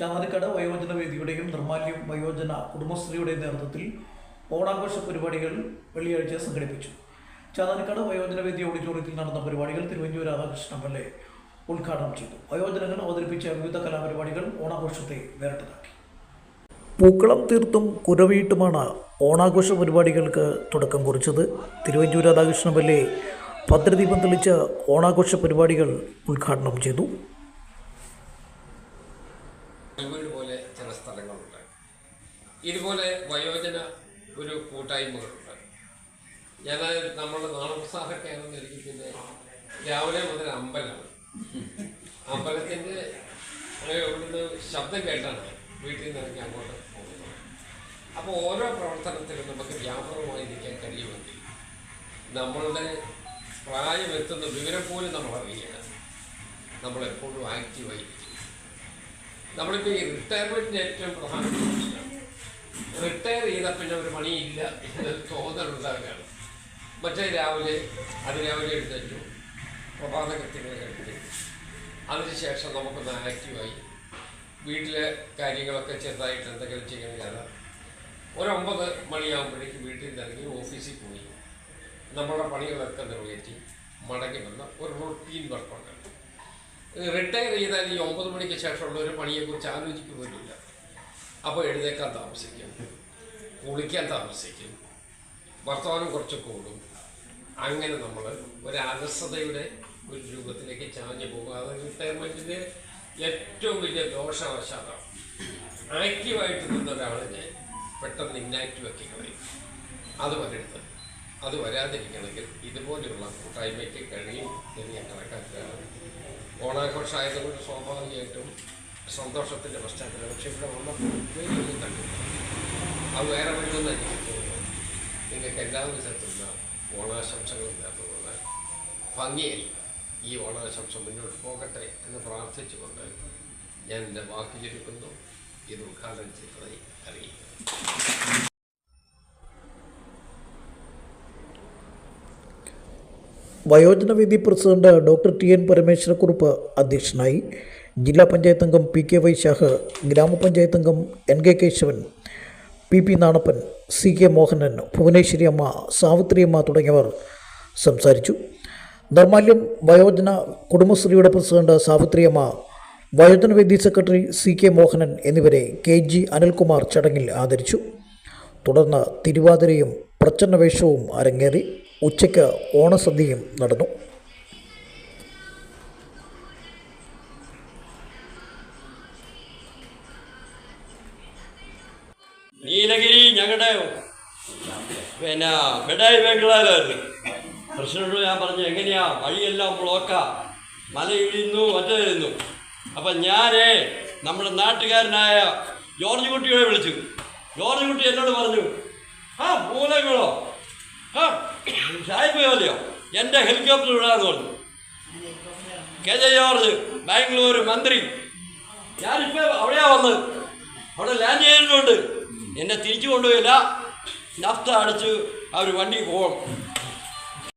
ചാനക്കാട് വയോജന വേദിയുടെയും നിർമാല്യം വയോജന കുടുംബശ്രീയുടെയും നേതൃത്വത്തിൽ ഓണാഘോഷ പരിപാടികൾ വെള്ളിയാഴ്ച സംഘടിപ്പിച്ചു. ചാനക്കാട് വയോജന വേദി ഓഡിറ്റോറിയത്തിൽ നടന്ന പരിപാടികൾ Thiruvanchoor Radhakrishnan M L A ഉദ്ഘാടനം ചെയ്തു. വയോജനങ്ങൾ അവതരിപ്പിച്ച വിവിധ കലാപരിപാടികൾ ഓണാഘോഷത്തെ വേറിട്ടതാക്കി. പൂക്കളം തീർത്തും കുരവീട്ടുമാണ് ഓണാഘോഷ പരിപാടികൾക്ക് തുടക്കം കുറിച്ചത്. തിരുവഞ്ചൂർ രാധാകൃഷ്ണൻ എൽ എ ഭദ്രദീപം തെളിച്ച ഓണാഘോഷ പരിപാടികൾ ഉദ്ഘാടനം ചെയ്തു. വീട് പോലെ ചില സ്ഥലങ്ങളുണ്ട്. ഇതുപോലെ വയോജന ഒരു കൂട്ടായ്മകളുണ്ട്. ഞാൻ നമ്മൾ നാണപ്രസാദൊക്കെ ആണെന്ന് എനിക്ക് പിന്നെ രാവിലെ മുതൽ അമ്പലമാണ്. അമ്പലത്തിന്റെ ഇവിടുന്ന് ശബ്ദം കേട്ടാണ് വീട്ടിൽ നിന്ന് ഇറങ്ങി അങ്ങോട്ട് പോകുന്നത്. അപ്പോൾ ഓരോ പ്രവർത്തനത്തിലും നമുക്ക് വ്യാപകമായിരിക്കാൻ കഴിയുമെങ്കിൽ നമ്മളുടെ പ്രായമെത്തുന്ന വിവരം പോലും നമ്മൾ അറിയുക നമ്മളെപ്പോഴും ആക്റ്റീവായിരിക്കും നമ്മളിപ്പോൾ ഈ റിട്ടയർമെന്റിന്റെ ഏറ്റവും പ്രധാന റിട്ടയർ ചെയ്താൽ പിന്നെ ഒരു പണിയില്ല എന്നൊരു തോന്നലുണ്ടാകുകയാണ് മറ്റേ രാവിലെ അതിരാവിലെ എഴുന്നേറ്റു. പ്രഭാത കൃത്യങ്ങൾ കഴിഞ്ഞു. അതിനുശേഷം നമുക്കൊന്ന് ആക്റ്റീവായി വീട്ടിലെ കാര്യങ്ങളൊക്കെ ചെറുതായിട്ട് എന്തെങ്കിലും ചെയ്യണമെങ്കിൽ ഒരു ഒമ്പത് മണിയാകുമ്പോഴേക്കും വീട്ടിൽ നിന്ന് ഇറങ്ങി ഓഫീസിൽ പോയി. നമ്മുടെ പണികളൊക്കെ നിറവേറ്റി മടങ്ങി വന്ന ഒരു റൊട്ടീൻ വർക്കുണ്ട് റിട്ടയർ ചെയ്താൽ ഈ ഒമ്പത് മണിക്ക് ശേഷമുള്ള ഒരു പണിയെക്കുറിച്ച് ആലോചിക്കുക പോലുമില്ല അപ്പോൾ എഴുന്നേക്കാൻ താമസിക്കും. കുളിക്കാൻ താമസിക്കും. വർത്തമാനം കുറച്ച് കൂടും. അങ്ങനെ നമ്മൾ ഒരു അലസതയുടെ ഒരു രൂപത്തിലേക്ക് ചാഞ്ഞു പോകും. അത് റിട്ടയർമെന്റിന്റെ ഏറ്റവും വലിയ ദോഷവശാലാണ് ആക്റ്റീവായിട്ട് നിന്ന ഒരാളിനെ പെട്ടെന്ന് ഇന്നാക്റ്റീവ് ആക്കി കളയും. അത് വരരുത് അത് വരാതിരിക്കണമെങ്കിൽ ഇതുപോലെയുള്ള കൂട്ടായ്മയ്ക്ക് കഴിയും എന്ന് ഞാൻ കണക്കാക്കുകയാണ് ഓണാഘോഷമായതുകൊണ്ട് സ്വാഭാവികമായിട്ടും സന്തോഷത്തിന്റെ പശ്ചാത്തലം. പക്ഷെ ഇവിടെ വന്നപ്പോൾ വലിയൊന്നും അത് വേറെ തോന്നുന്നു നിങ്ങൾക്ക് എല്ലാ വിധത്തിലുള്ള ഓണാശംസകളും നേർന്നുകൊണ്ട് ഭംഗിയായി ഈ ഓണാശംസ മുന്നോട്ട് പോകട്ടെ എന്ന് പ്രാർത്ഥിച്ചുകൊണ്ട് ഞാൻ എന്റെ വാക്കിലിരിക്കുന്നു ഇത് ഉദ്ഘാടനം ചെയ്തതായി അറിയിക്കുന്നു. വയോജന വേദി president doctor T N Parameswarakurup അധ്യക്ഷനായി ജില്ലാ പഞ്ചായത്ത് അംഗം പി കെ വൈ വൈശാഖ് ഗ്രാമപഞ്ചായത്ത് അംഗം N K Keshavan P P Nanappan C K Mohanan Bhuvaneswari Amma Savithri Amma തുടങ്ങിയവർ സംസാരിച്ചു. നിർമാല്യം വയോജന കുടുംബശ്രീയുടെ പ്രസിഡന്റ് സാവിത്രി അമ്മ വയോജന വേദി സെക്രട്ടറി സി കെ മോഹനൻ എന്നിവരെ കെ ജി അനിൽകുമാർ ചടങ്ങിൽ ആദരിച്ചു. തുടർന്ന് തിരുവാതിരയും പ്രച്ഛന്ന വേഷവും അരങ്ങേറി. ഉച്ചയ്ക്ക് ഓണസദ്യയും നടന്നു. നീലഗിരി ഞങ്ങളുടെ പിന്നെ മിഠായി ബംഗ്ലാലായിരുന്നു പ്രശ്നമുണ്ട് ഞാൻ പറഞ്ഞു എങ്ങനെയാ? വഴിയെല്ലാം ബ്ലോക്കാ. മല ഇഴിയുന്നു മറ്റേരുന്നു അപ്പം ഞാനേ നമ്മുടെ നാട്ടുകാരനായ ജോർജ് കുട്ടിയെ വിളിച്ചു. ജോർജ് കുട്ടി എന്നോട് പറഞ്ഞു ആ മൂലങ്ങളോ ആ സായിപ്പ് പോലെയോ എന്റെ ഹെലികോപ്റ്റർ വിടാന്ന് പറഞ്ഞു. കെ ജെ ജോർജ് ബാംഗ്ലൂർ മന്ത്രി. ഞാനിപ്പോൾ അവിടെയാ വന്നത്. അവിടെ ലാൻഡ് ചെയ്തിട്ടുണ്ട്. എന്നെ തിരിച്ചു കൊണ്ടുപോയില്ല. നഫ്ത അടിച്ച് അവർ വണ്ടി പോകണം.